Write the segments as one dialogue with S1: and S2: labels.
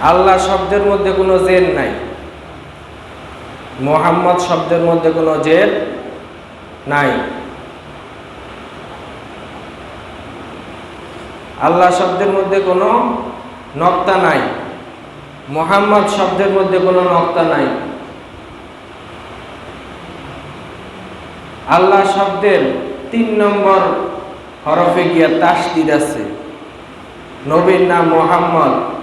S1: আল্লাহ শব্দের মধ্যে কোনো জের নাই। মোহাম্মদ শব্দের মধ্যে কোনো জের নাই। আল্লাহ শব্দের মধ্যে কোনো নক্তা নাই। মোহাম্মদ শব্দের মধ্যে কোনো নক্তা নাই। আল্লাহ শব্দের তিন নম্বর হরফে গিয়া তাসদিদ আছে। নবীর নাম মোহাম্মদ।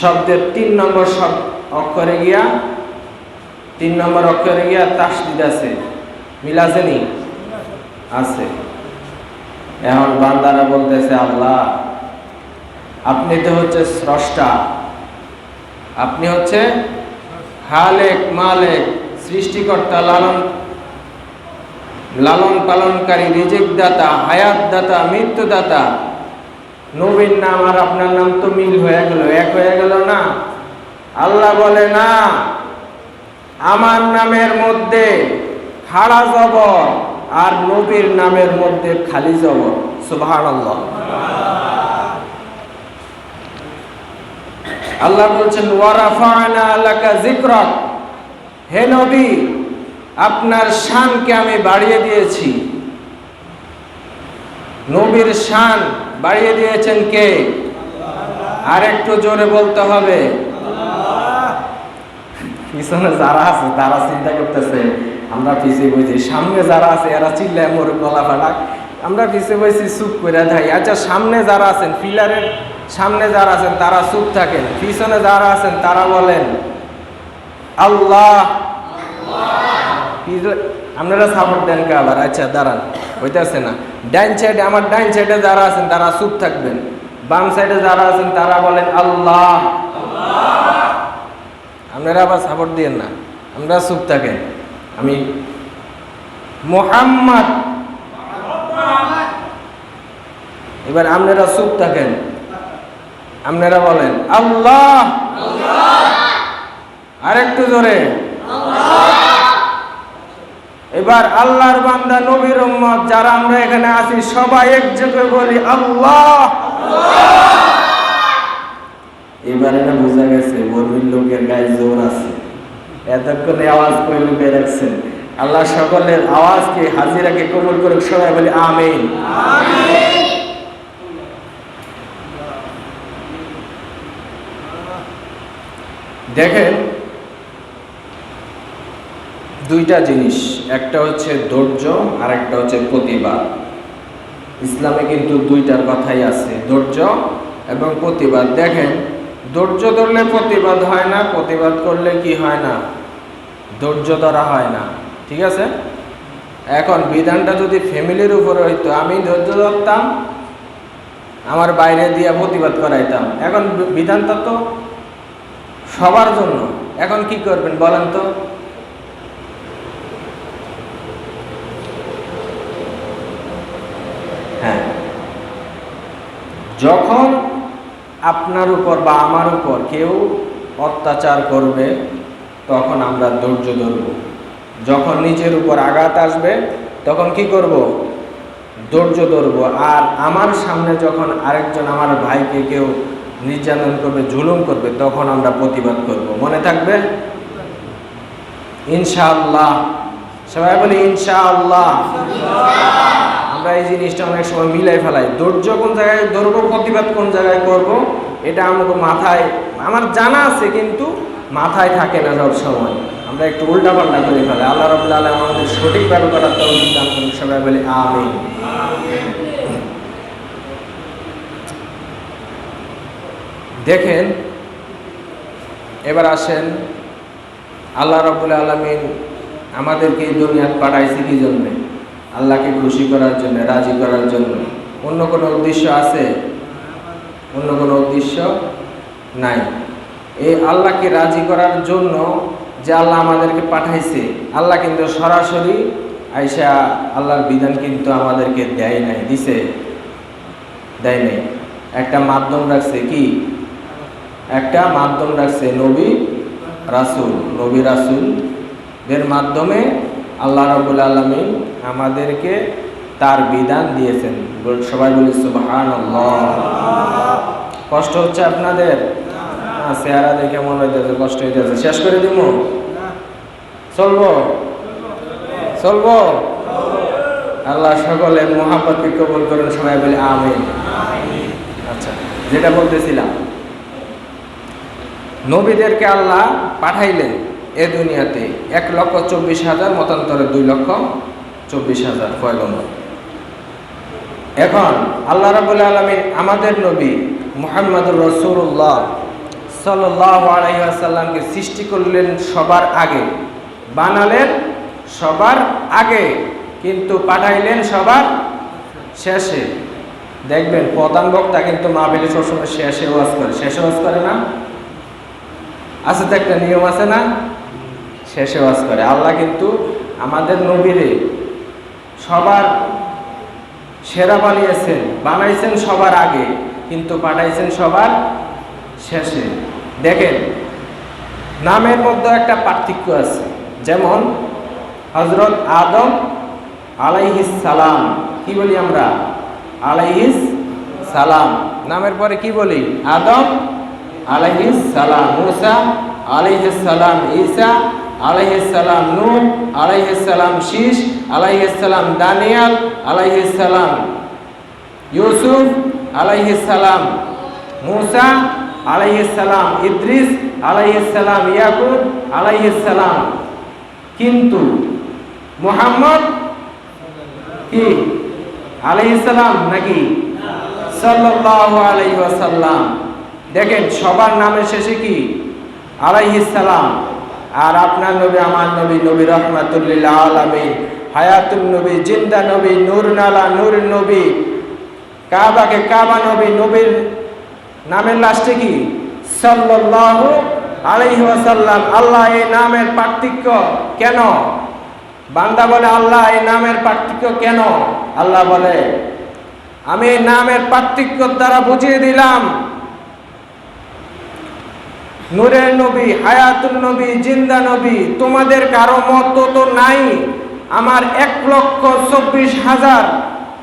S1: শব্দের তিন নম্বর শব্দ অক্ষরে গিয়া, তিন নম্বর অক্ষরে গিয়া তাসদিদ আছে। মিল আছে নি? আছে। এখন বান্দারা বলতেছে, আল্লাহ, আপনি তো হচ্ছে স্রষ্টা। আপনি হচ্ছে হালেক মালেক, সৃষ্টিকর্তা, লালন লালন পালনকারী রিজিক দাতা হায়াত দাতা মৃত্যু দাতা নবীর নাম আর আপনার নাম তো মিল হয়ে গেল, এক হয়ে গেল না? আল্লাহ বলে, না, আমার নামের মধ্যে খাড়া জবর আর নবীর নামের মধ্যে খালি জবর। সুবাহান আল্লাহ বলছেন ওয়ারাফানা আলাকা যিকরাক। হে নবী, আপনার শানকে আমি বাড়িয়ে দিয়েছি। নবীর শান বাড়িয়ে দিয়েছেন কে? আর একটু জোরে বলতে হবে। পিছনে যারা আছে, তারা চিন্তা করতেছে, আমরা পিছিয়ে বইছি সামনে যারা আছে, এরা চিল্লায় মোর গলা ফাটাক। আমরা পিছিয়ে বইছি চুপ করে থাকি। আচ্ছা সামনে যারা আছেন, পিলারের সামনে যারা আছেন, তারা চুপ থাকেন। পিছনে যারা আছেন, তারা বলেন, আল্লাহ। আপনারা সাপোর্ট দেন কে আবার? আচ্ছা দাঁড়ান, হইতেছে না। ডাইন সাইডে আমার ডাইন সাইডে যারা আছেন, তারা চুপ থাকবেন। বাম সাইডে যারা আছেন, তারা বলেন, আল্লাহ। আপনারা আবার সাপোর্ট দিয়েন না। আমরা চুপ থাকেন। আমি মোহাম্মদ। এবার আপনারা চুপ থাকেন। আপনারা বলেন, আল্লাহ। আরেকটু জোরে। এবার আল্লাহর বান্দা, নবীর উম্মত, যারা আমরা এখানে আছি, সবাই একযোগে বলি, আল্লাহ। এবারে না বোঝা গেছে, বর্মির লোকের গায়ে জোর আছে। এতক্ষণে আওয়াজ লুকিয়ে রাখছেন। আল্লাহ সকলের আওয়াজকে, হাজিরাকে কবুল করে সবাই বলি আমিন। দেখেন দুইটা জিনিস, একটা হচ্ছে ধৈর্য আর একটা হচ্ছে প্রতিবাদ। ইসলামে কিন্তু দুইটার কথাই আছে, ধৈর্য এবং প্রতিবাদ। দেখেন, ধৈর্য ধরলে প্রতিবাদ হয় না, প্রতিবাদ করলে কি হয় না? ধৈর্য ধরা হয় না, ঠিক আছে? এখন বিধানটা যদি ফ্যামিলির উপরে হইতো, আমি ধৈর্য ধরতাম, আমার বাইরে দিয়ে প্রতিবাদ করাইতাম। এখন বিধানটা তো সবার জন্য। এখন কি করবেন বলেন তো? যখন আপনার উপর বা আমার উপর কেউ অত্যাচার করবে, তখন আমরা ধৈর্য ধরব। যখন নিজের উপর আঘাত আসবে, তখন কি করব? ধৈর্য ধরব। আর আমার সামনে যখন আরেকজন আমার ভাইকে কেউ নির্যাতন করবে, জুলুম করবে, তখন আমরা প্রতিবাদ করব। মনে থাকবে? ইনশাআল্লাহ। সবাই বলি ইনশাআল্লাহ। আমরা এই জিনিসটা অনেক সময় মিলাই ফেলাই। ধৈর্য কোন জায়গায় ধরবো প্রতিবাদ কোন জায়গায় করব, এটা আমাকে মাথায়, আমার জানা আছে কিন্তু মাথায় থাকে না সব সময়। আমরা একটু উল্টা পাল্টা করে ফেলাই। আল্লাহ রবুল্লা আলম আমাদের সঠিকভাবে করার তৌফিক সবাই বলি আমিন। দেখেন, এবার আসেন, আল্লাহ রবুল্লা আলমিন আমাদেরকে এই দুনিয়াত পাঠাইছে কি জন্যে? আল্লাহকে খুশি করার জন্য, রাজি করার জন্য। অন্য কোনো উদ্দেশ্য আছে? অন্য কোনো উদ্দেশ্য নাই। এই আল্লাহকে রাজি করার জন্য যে আল্লাহ আমাদেরকে পাঠাইছে, আল্লাহ কিন্তু সরাসরি আইসা আল্লাহর বিধান কিন্তু আমাদেরকে দেয় নাই, দিছে, দেয় নাই। একটা মাধ্যম রাখছে কি? একটা মাধ্যম রাখছে নবী রাসুল। নবী রাসুল এর মাধ্যমে আল্লাহ রবুল আলমিন আমাদেরকে তার বিধান দিয়েছেন। সবাই বলি সুবহান কষ্ট হচ্ছে আপনাদের? চেহারা দেখে মনে হইতেছে কষ্ট হইতেছে। শেষ করে দিব? চলবো? চলবো? আল্লাহ সকলের মহাপতি কবুল করেন, সবাই বলে আমি আচ্ছা যেটা বলতেছিলাম, নবীদেরকে আল্লাহ পাঠাইলেন। এ দুনিয়াতে এক লক্ষ চব্বিশ হাজার, মতান্তরে দুই লক্ষ চব্বিশ হাজার পয়গম্বর। এখন আল্লাহ রাবুল আলমিন আমাদের নবী মুহাম্মদুর রসুল্লাহ সাল্লাহ সৃষ্টি করলেন সবার আগে। বানালেন সবার আগে, কিন্তু পাঠাইলেন সবার শেষে। দেখবেন প্রধান বক্তা কিন্তু মাহবিলে সবসময় শেষে ওয়াজ করে। শেষে ওয়াজ করে না? আছে তো একটা নিয়ম আছে না? শেষে ওয়াজ করে। আল্লাহ কিন্তু আমাদের নবীরে সবার সেরা বানিয়েছেন। বানাইছেন সবার আগে, কিন্তু পাঠাইছেন সবার শেষে। দেখেন, নামের মধ্যে একটা পার্থক্য আছে। যেমন হজরত আদম আলাইহিস সালাম। কি বলি আমরা? আলাইহিস সালাম। নামের পরে কি বলি? আদম আলাইহিস সালাম। মুসা আলাইহিস সালাম। ঈসা নূহ আলাইহিস সালাম শীষ আলাইহিস সালাম দানিয়াল আলাইহিস সালাম ইউসুফ আলাইহিস সালাম মুসা আলাইহিস ইদ্রিস আলাইহিস সালাম ইয়াকুব আলাইহিস কিন্তু মুহাম্মদ কি? আলাইহিস সালাম নাকি আলাইহি ওয়াসাল্লাম। দেখেন, সবার নামের শেষে কি? আলাইহিস সালাম আর আপনার নবী, আমার নবী নবী রহমাতুল্লিল আলামিন হায়াতুল নবী, জিন্দা নবী, নূর নালা, নূর নবী, কাবাকে কাবা নবী, নবীর নামের লাস্টে কি? সাল্লাল্লাহু আলাইহি ওয়াসাল্লাম। আল্লাহ এই নামের পার্থক্য কেন? বান্দা বলে, আল্লাহ এই নামের পার্থক্য কেন? আল্লাহ বলে, আমি নামের পার্থক্য দ্বারা বুঝিয়ে দিলাম। নূরের নবী হায়াতুল নবী, জিন্দা নবী, তোমাদের কারও মত তো নাই। আমার এক লক্ষ চব্বিশ হাজার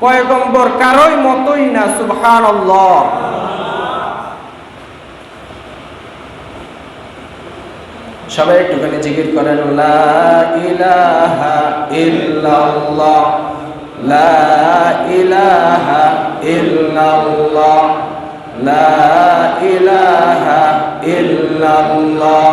S1: পয়গম্বর কারোই মতই না সুবহান সবাই একটুখানি জিকির করেন, লা ইলাহা ইল্লাল্লাহ, লা ইলাহা ইল্লাল্লাহ। লা ইলাহা ইল্লাল্লাহ।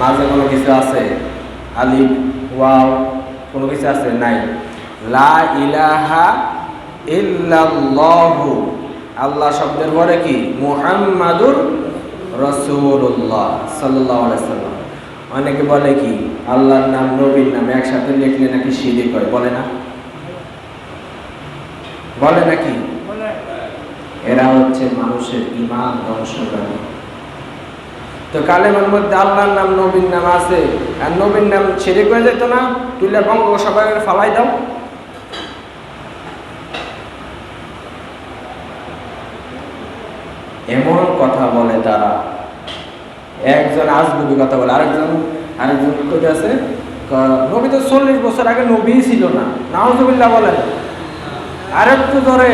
S1: মাঝে কোনো কিছু আছে? আলিফ ওয়াও কোনো কিছু আছে? নাই। লা ইলাহা ইল্লাল্লাহু। আল্লাহ শব্দের পরে কি? মুহাম্মাদুর রসুল্লাহ সাল্লাহ সাল্লাম। অনেকে বলে কি আল্লাহর নাম নবীর নাম একসাথে লিখলে নাকি শিরিক হয়? বলে না। বলে নাকি? এরা হচ্ছে মানুষের ইমান ধ্বংসকারী। তো কালেমার মধ্যে আল্লাহর নাম নবীর নাম আছে। আর নবীর নাম ছেড়ে করে যেত না, তুলে বঙ্গ সবাই ফালাই দাও। এমন কথা বলে তারা। একজন আজগুবি কথা বলে, আরেকজন আরেকজন কোথায় আছে? নবী তো চল্লিশ বছর আগে নবী ছিল না। নাওজবিল্লা বলেন। আরেকটু ধরে।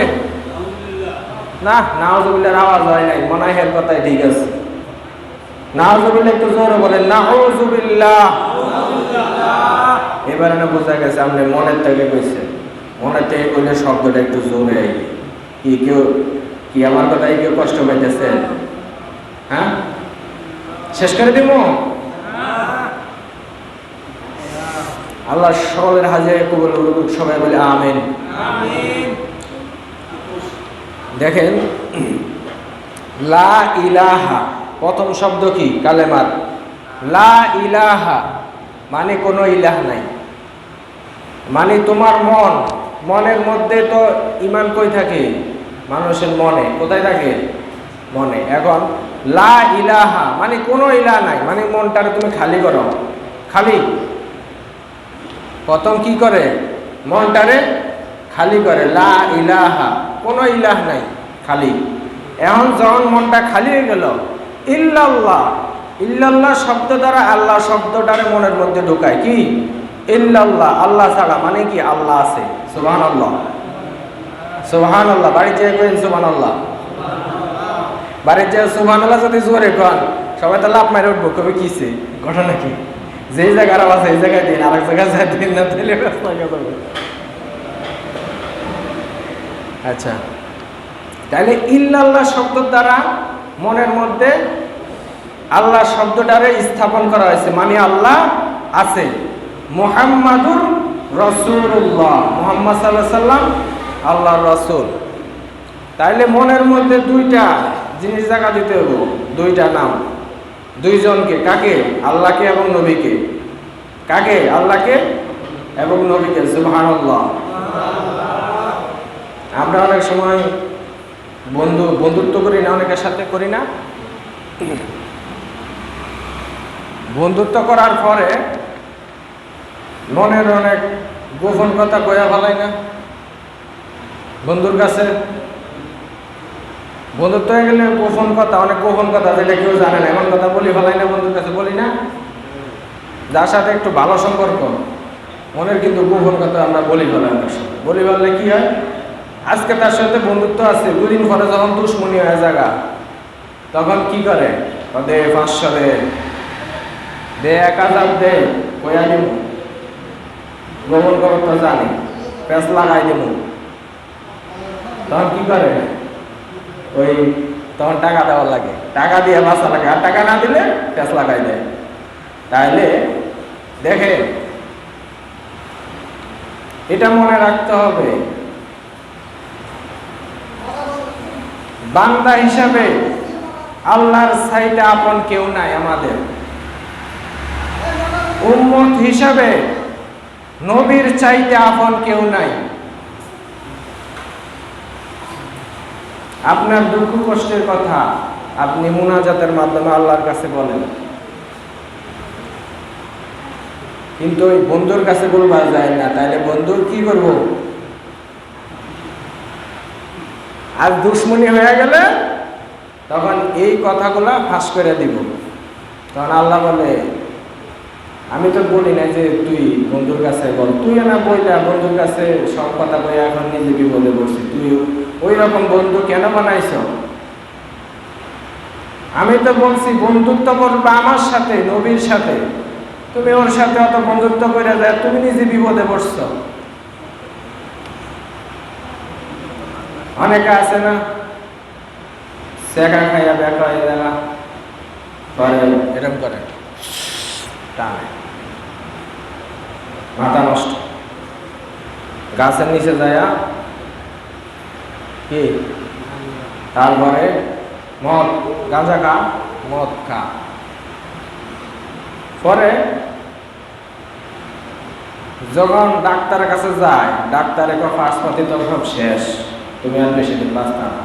S1: না নাওজবিল্লার আওয়াজ হয় নাই, মনে হয় কথাই ঠিক আছে। নাউজুবিল্লাহ একটু জোরে বলেন নাউজুবিল্লাহ। এবারে না বোঝা গেছে আপনি মনের থেকে কইছে মনের থেকে কইলে শব্দটা একটু জোরে আইবে কি কেউ কি আমার কথাই কেউ কষ্ট পাইতেছে? হ্যাঁ? শেষ করে দিব? আল্লাহ। সকলের হাজিরে কবুল করুক সবাই বলে আমিন। দেখেন লা ইলাহা প্রথম শব্দ কি? কালেমার লা ইলাহা মানে কোনো ইলাহ নাই। মানে তোমার মন, মনের মধ্যে তো ইমান কই থাকে? মানুষের মনে। কোথায় থাকে? মনে। এখন লা ইলাহা মানে কোনো ইলাহ নাই। মানে মনটারে তুমি খালি করো। খালি। প্রথম কি করে? মনটারে খালি করে। লা ইলাহা, কোনো ইলাহ নাই। খালি। এখন যখন মনটা খালি হয়ে গেল ইল্লাল্লাহ। ইল্লাল্লাহ শব্দ দ্বারা আল্লাহ শব্দটারে মনের মধ্যে ঢোকায়। কি? ইল্লাল্লাহ, আল্লাহ ছাড়া মানে কি? আল্লাহ আছে। সুবহান আল্লাহ সুবহান আল্লাহ বাড়ি যেয়ে করেন সুবহান আল্লাহ বাড়ির যে সুবহান আল্লাহ যদি জোরে কন, সবাই তো লাভ মারে উঠবো, কবে কিসে ঘটনা কি? যেই জায়গার আওয়াজ, এই জায়গায় দিন, আরেক জায়গায় যায় দিন, না তাহলে আচ্ছা। তাহলে ইল্লাল্লাহ শব্দ দ্বারা মনের মধ্যে আল্লাহ শব্দটারে স্থাপন করা হয়েছে। মানে আল্লাহ আছে। মোহাম্মদুর রসুল্লাহ মোহাম্মদ সাল্লাহ সাল্লাম আল্লাহ রসুল। তাইলে মনের মধ্যে দুইটা জিনিস জায়গা দিতে হবে দুইটা নাম। দুইজনকে, কাকে? আল্লাহকে এবং নবীকে। কাকে? আল্লাহকে এবং নবীকে। সুবহানাল্লাহ। আমরা অনেক সময় বন্ধু, বন্ধুত্ব করি না, অনেকের সাথে করি না। বন্ধুত্ব করার পরে মনের অনেক গোপন কথা কয়া ফেলাই না। বন্ধুর কাছে বন্ধুত্ব হয়ে গেলে গোপন কথা, অনেক গোপন কথা যেটা কেউ জানে না, এমন কথা বলি ফেলাই না, বন্ধুর কাছে বলি না। যার সাথে একটু ভালো সম্পর্ক, মনের কিন্তু গোপন কথা আমরা বলি ফেলাই অনেক বলি ফেললে কি হয়? আজকে তার সাথে বন্ধুত্ব আছে, দুদিন পরে যখন দুশ্মনী হয়ে জায়গা তখন কি করে? দে পাঁচশো দে। দে, এক হাজার দে কয়া দিব গোপন খবর তো জানি, পেঁচ লাগাই দিব তখন কি করে? ওই তখন টাকা দেওয়ার লাগে। টাকা দিয়ে বাসা লাগে। আর টাকা না দিলে পেঁচ লাগাই দেয়। তাহলে দেখে, এটা মনে রাখতে হবে বান্দা হিসাবে আল্লাহর সাইডে আপন কেউ নাই আমাদের। উম্মত হিসাবে নবীর চাইতে আপন কেউ নাই। আপনার দুঃখ কষ্টের কথা আপনি মুনাজাতের মাধ্যমে আল্লাহর কাছে বলেন। কিন্তু ওই বন্ধুর কাছে বলবা যায় না, তাইলে বন্ধুর কি করব? আর দুশ্মনী হয়ে গেলে তখন এই কথাগুলা ফাঁস করে দিব। তখন আল্লাহ বলে, আমি তো বলি না যে তুই বন্ধুর কাছে বল। তুই না বইলা বন্ধুর কাছে সব কথা বই এখন নিজে বিপদে পড়ছি। তুই ওই রকম বন্ধু কেন বানাইছ? আমি তো বলছি, বন্ধুত্ব করবে আমার সাথে, নবীর সাথে। তুমি ওর সাথে অত বন্ধুত্ব করে যায়, তুমি নিজে বিপদে পড়ছ। অনেকে আছে না? শেখা খাইয়া ব্যাকা হয়ে দেখা পরে এরকম করে। টানে। মাথা নষ্ট। গাছের নিচে যায় কি? তারপরে মদ, গাঁজা খা, মদ খা। পরে যখন ডাক্তারের কাছে যায় ডাক্তারে ফার্স্টপাতি তো সব শেষ। তুমি আর বেশি দিন বাঁচতা না।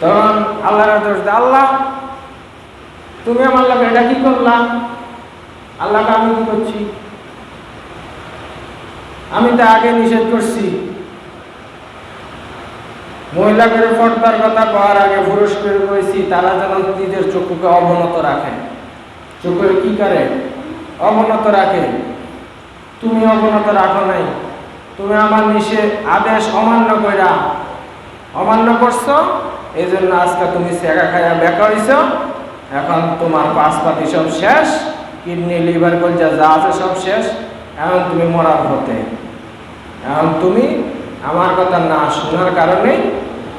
S1: তখন আল্লাহর দোষ আল্লাহ, তুমি আমার লাগে এটা কি করলাম আল্লাহকে আমি কি করছি? আমি তো আগে নিষেধ করছি। মহিলাকে পর্দার কথা কওয়ার আগে পুরুষ করে কইছি তারা যেন নিজের চক্ষুকে অবনত রাখে। চক্ষুকে কি করে? অবনত রাখে। তুমি অবনত রাখো নাই। তুমি আমার নিষেধ আদেশ অমান্য কইরা অমান্য করছ? এই জন্য আজকে তুমি সেগা খাইয়া বেকা হইছ এখন তোমার পাশপাতি সব শেষ, কিডনি, লিভার, কলজা যা আছে সব শেষ। এখন তুমি মরার পথে। এখন তুমি আমার কথা না শোনার কারণে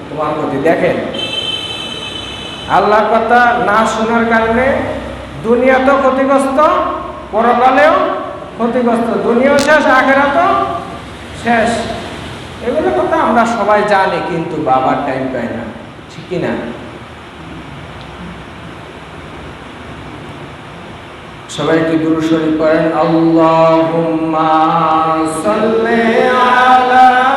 S1: তোমার ক্ষতি দেখেন। আল্লাহর কথা না শোনার কারণে দুনিয়া তো ক্ষতিগ্রস্ত, পরকালেও ক্ষতিগ্রস্ত, দুনিয়াও শেষ আখেরা তো শেষ। এগুলো কথা আমরা সবাই জানি, কিন্তু বাবার টাইম পাই না। ঠিক না সবাই কি গুরু শরীফ করেন আল্লাহ সাল্লি আলা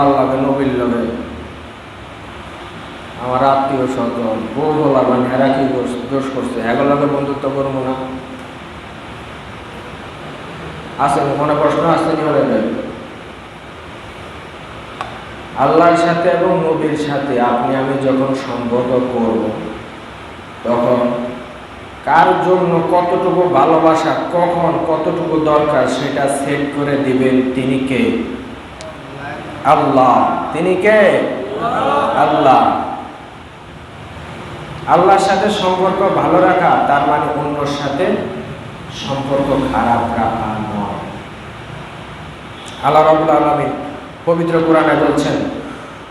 S1: করতাম লাগে, নবীর লগে। আমার আত্মীয় স্বজন, বউ বলা মানে এরা কি দোষ করছে? এগুলো লগে বন্ধুত্ব করব না। আছে, মনে প্রশ্ন আসতে হলে আল্লাহর সাথে এবং নবীর সাথে আপনি, আমি যখন সম্পর্ক করব, তখন কার জন্য কতটুকু ভালোবাসা, কখন কতটুকু দরকার, সেটা সেট করে দিবেন তিনি কে? আল্লাহ। তিনি কে? আল্লাহ। আল্লাহর সাথে সম্পর্ক ভালো রাখা, তার মানে অন্যর সাথে সম্পর্ক খারাপ রাখা নয়। আল্লাহ রবুল্লা আলমিন পবিত্র কোরআনে বলছেন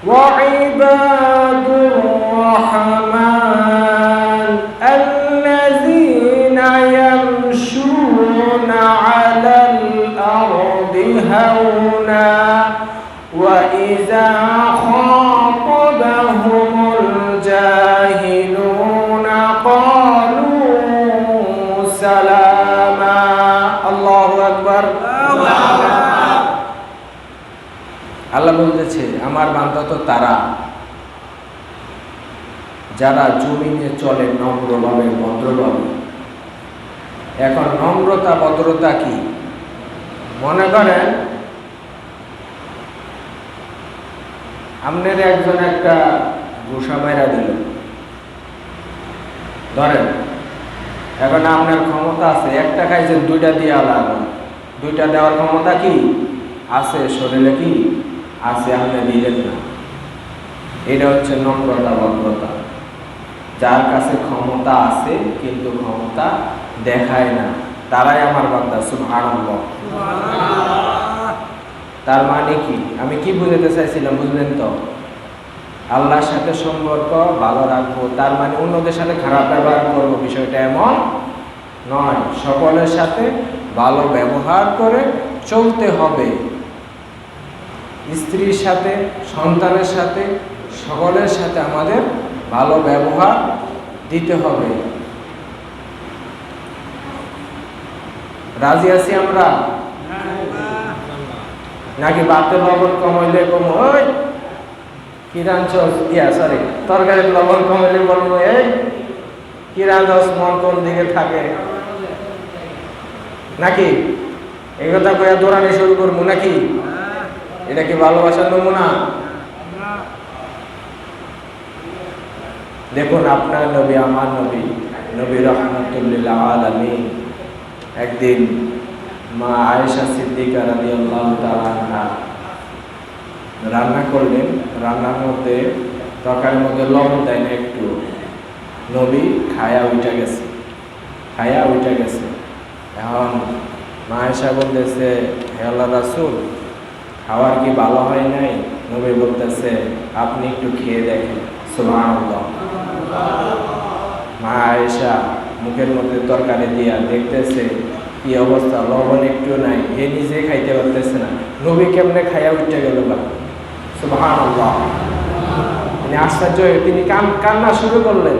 S1: ওয়াইবাদুর রহমান। আল্লাহ আমার বান্দা তো তারা। যারা জমিনে চলে নম্রভাবে, ভদ্রভাবে। এখন নম্রতা, ভদ্রতা কি? মনে করেন আপনার একজন একটা ঘুষা মেরা দিল। ধরেন, এখন আপনার ক্ষমতা আছে, একটা খাইছেন, দুইটা দিয়ে আলাদা। দুইটা দেওয়ার ক্ষমতা কি? আছে, শরীরে কি? আছে, আপনি দিলেন না। এটা হচ্ছে নম্রতা, ভদ্রতা। যার কাছে ক্ষমতা আছে, কিন্তু ক্ষমতা দেখায় না। তারাই আমার বান্দা, সুবহানাল্লাহ। তার মানে কি? আমি কি বুঝাতে চাইছিলাম, বুঝলেন তো? আল্লাহর সাথে সম্পর্ক, ভালো রাখব, তার মানে অন্যদের সাথে খারাপ ব্যবহার করব, বিষয়টা এমন নয়। সকলের সাথে ভালো ব্যবহার করে চলতে হবে। স্ত্রীর সাথে, সন্তানের সাথে, সকলের সাথে আমাদের ভালো ব্যবহার দিতে হবে। রাজি আছি আমরা? নাকি বাতে লবণ কমাইলে কম? ওই, কি রাঁধছস ইয়া সরি তরকারির লবণ কমাইলে বলব, এই, কি রাঁধস মন কোন দিকে থাকে? নাকি? এই কথা কয়া দৌড়ানি শুরু করব নাকি? এটা কি ভালোবাসার নমুনা? দেখুন, আপনার নবী, আমার নবী নবী রহমতুল্লিল্লাহ আলমী একদিন মা আয়েশা সিদ্দিকা রাজি আল্লাহ রান্না করলেন। রান্নার মধ্যে তরকারির মধ্যে লবণ দেয় না একটু। নবী খায়া উঠে গেছে। খায়া উঠে গেছে। এখন মা আয়েশা বলতেছে, হে আল্লাহ রাসুল খাওয়ার কি ভালো হয় নাই? নবী বলতেছে, আপনি একটু খেয়ে দেখেন। সুবহানাল্লাহ। মা আয়েশা মুখের মধ্যে তরকারি দিয়া দেখতেছে, কি অবস্থা? লবণ একটু নাই। এ নিজে খাইতে পারতেছে না। নবী কেমনে খাইয়া উঠে গেল বা? সুবহানাল্লাহ। তিনি আশ্চর্য হয়ে তিনি কান, কান্না শুরু করলেন।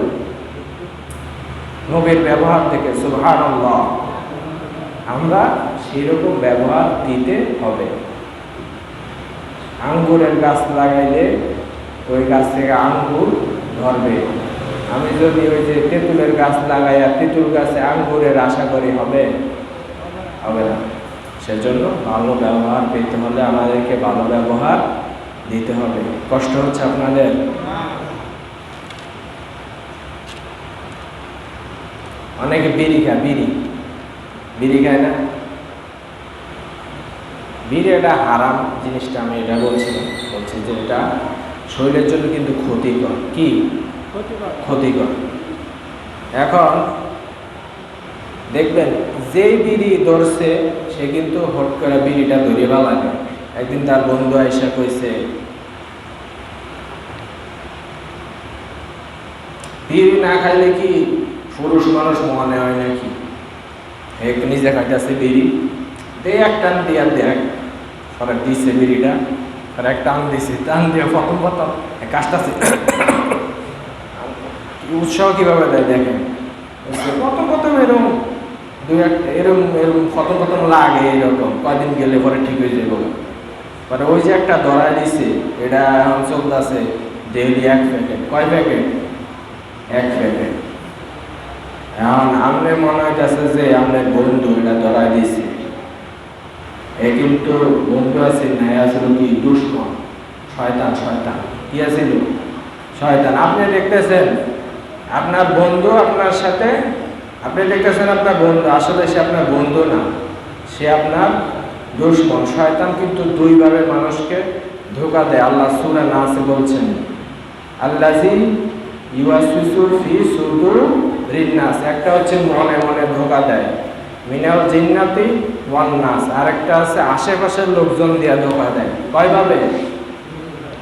S1: নবীর ব্যবহার থেকে সুভান আমরা সেরকম ব্যবহার দিতে হবে। আঙ্গুরের গাছ লাগাইলে ওই গাছ থেকে আঙ্গুর ধরবে। আমি যদি ওই যে তেঁতুলের গাছ লাগাইয়া তেঁতুল গাছে আঙ্গুরের আশা করি, হবে? হবে না। সেজন্য ভালো ব্যবহার পেতে হলে আমাদেরকে ভালো ব্যবহার দিতে হবে। কষ্ট হচ্ছে আপনাদের? অনেকে বিড়ি খায়, বিড়ি। বিড়ি খায় না? বিড়ি এটা হারাম জিনিসটা আমি এটা বলছি না। বলছি যে এটা শরীরের জন্য কিন্তু ক্ষতিকর। কি? ক্ষতিকর। এখন দেখবেন যেই বিড়ি ধরছে সে কিন্তু হট করে বিড়িটা ধরে লাগে একদিন তার বন্ধু আইসা কইছে বিড়ি না খাইলে কি পুরুষ মানুষ মনে হয় নাকি? এক নিজে খাইতেছে বিড়ি। দে এক টান দিয়া দেখ পরে দিছে বিড়িটা, আর এক টান দিছে। টান দিয়ে প্রথম প্রথম। কাজটাছে উৎসাহ কীভাবে দেয় দেখেন? প্রথম প্রথম এরকম দুই একটা এরকম এরকম প্রথম প্রথম লাগে এরকম কয়দিন গেলে পরে ঠিক হয়ে যাবে পরে ওই যে একটা ধরাই দিছে, এটা এখন চলতেছে ডেইলি এক প্যাকেট। কয় প্যাকেট? এক প্যাকেট। এখন আমনে মনে হইতেছে যে আমনের বন্ধু এটা ধরাই দিছে। এ কিন্তু বন্ধু আছে না এ কি দুশ্মন শয়তান শয়তান। কি আছিল শয়তান। আপনি দেখতেছেন, আপনার বন্ধু আপনার সাথে, আপনি দেখতেছেন আপনার বন্ধু, আসলে সে আপনার বন্ধু না। সে আপনার দুশ্মন শয়তান কিন্তু দুইভাবে মানুষকে ধোকা দেয়। আল্লাহ সুরা নাসে বলছেন আল্লাজি ইউয়াসুসুর ফি সুদুর রিন্নাস। একটা হচ্ছে মনে মনে ধোকা দেয়। মিনাল জিন্নাতি ওয়ান নাস। আরেকটা আছে, আশেপাশের লোকজন দিয়া ধোকা দেয়। কয়ভাবে?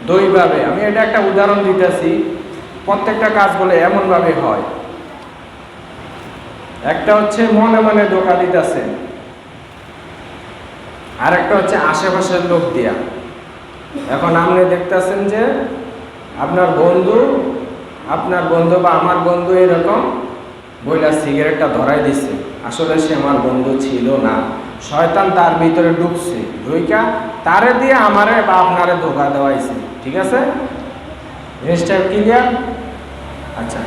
S1: দুইভাবে। আমি এটা একটা উদাহরণ দিতেছি। প্রত্যেকটা কাজ বলে এমনভাবে হয়। একটা হচ্ছে মনে মনে ধোকা দিতেছে। আর একটা হচ্ছে আশেপাশের লোক দিয়া। এখন আপনি দেখতেছেন যে আপনার বন্ধু আপনার বন্ধু বা আমার বন্ধু এরকম বইলা সিগারেটটা ধরাই দিছে। আসলে সে আমার বন্ধু ছিল না। শয়তান তার ভিতরে ঢুকছে। ঢুইকা তারে দিয়ে আমারে বা আপনারে ধোকা দেওয়াইছে। ঠিক আছে? জিনিসটা ক্লিয়ার আচ্ছা।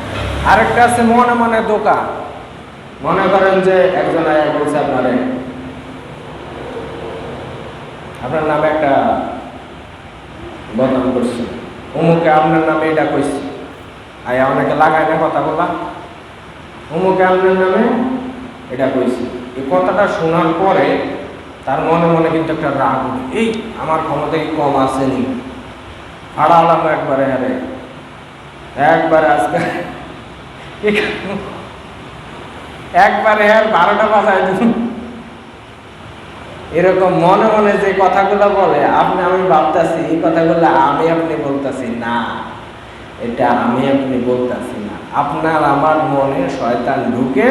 S1: আরেকটা আছে মনে মনে ধোকা। মনে করেন যে একজন আয়া বলছে আপনারে, আপনার নামে একটা বদনাম করছে। অমুকে আপনার নামে এটা কইছে। আয়া অনেকে লাগায় না কথা বলা। অমুকে আপনার নামে এটা কইছি। এই কথাটা শোনার পরে তার মনে মনে কিন্তু একটা রাগ এই, আমার ক্ষমতা কম আছে নি হারালাম একবারে হারে একবারে আজকে একবারে আর বারোটা বাজায় দিন। এরকম মনে মনে যে কথাগুলো বলে, আপনি, আমি ভাবতেছি, এই কথাগুলো আমি আপনি বলতেছি না। এটা আমি আপনি বলতেছি না। আপনার আমার মনে শয়তান ঢুকে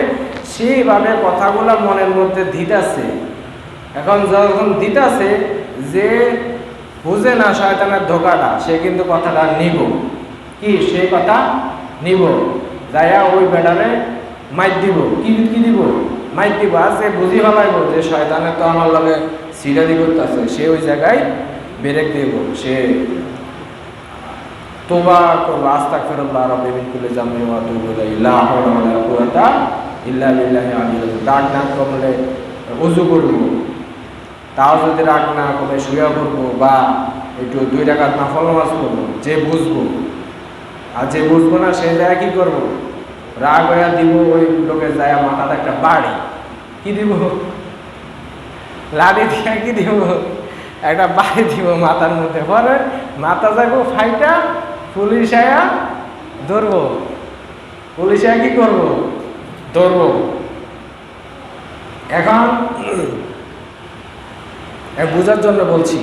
S1: সেইভাবে কথাগুলো মনের মধ্যে দিতেছে। এখন যখন দিতেছে যে বুঝে না শয়তানের ধোকাটা, সে কিন্তু কথাটা নিব। কি? সেই কথা নিব। যাইয়া ওই বেড়ারে মাইক দিব। কি কি দিব? মাইক দিব। আর সে বুঝি ভাবাইব যে শয়তানে তো আমার লগে সিরাদি করতেছে। সে ওই জায়গায় বেরেক দিব। সে তোবা করব। আস্তাক ফেরল্লাহ রব্বি মিন কুল্লি জামবি ওয়া আতুবু ইলাইহি লা হাওলা ওয়া লা কুওয়াতা ইল্লা বিল্লাহি আলিয়্যিল ডাক না করলে ওযু করব, তাও যদি রাগ না করে শুয়ে করব বা একটু দুই টাকা নাফল নামাজ করব যে বুঝব। আর যে বুঝব না, সে যায় কি করব? রাগ হইয়া দিব, ওই লোকের যায় মাথাতে একটা বাড়ি। কি দিব? লাড়ি দিয়ে কি দিব? একটা বাড়ি দিব মাথার মধ্যে। পরে মাথা যাব, ফাইটা পুলিশ আয়া ধরবো। পুলিশ আয়া কি করব? ধরবো। এখন বোঝার জন্য বলছি,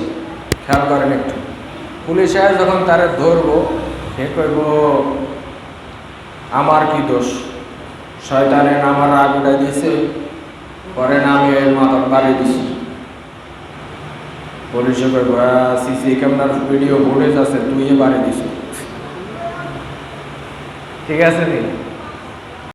S1: খেয়াল করেন একটু। পুলিশ যখন তারা ধরবো, সে কইব, আমার কি দোষ? শয়তানে না আমার রাগ উঠাই দিয়েছে, পরে না আমি এর মাথার বাড়ি দিছি। পুলিশে কইব সিসি ক্যামেরার ভিডিও ফুটেজ আছে, তুই বাড়ি দিস ঠিক আছে নি?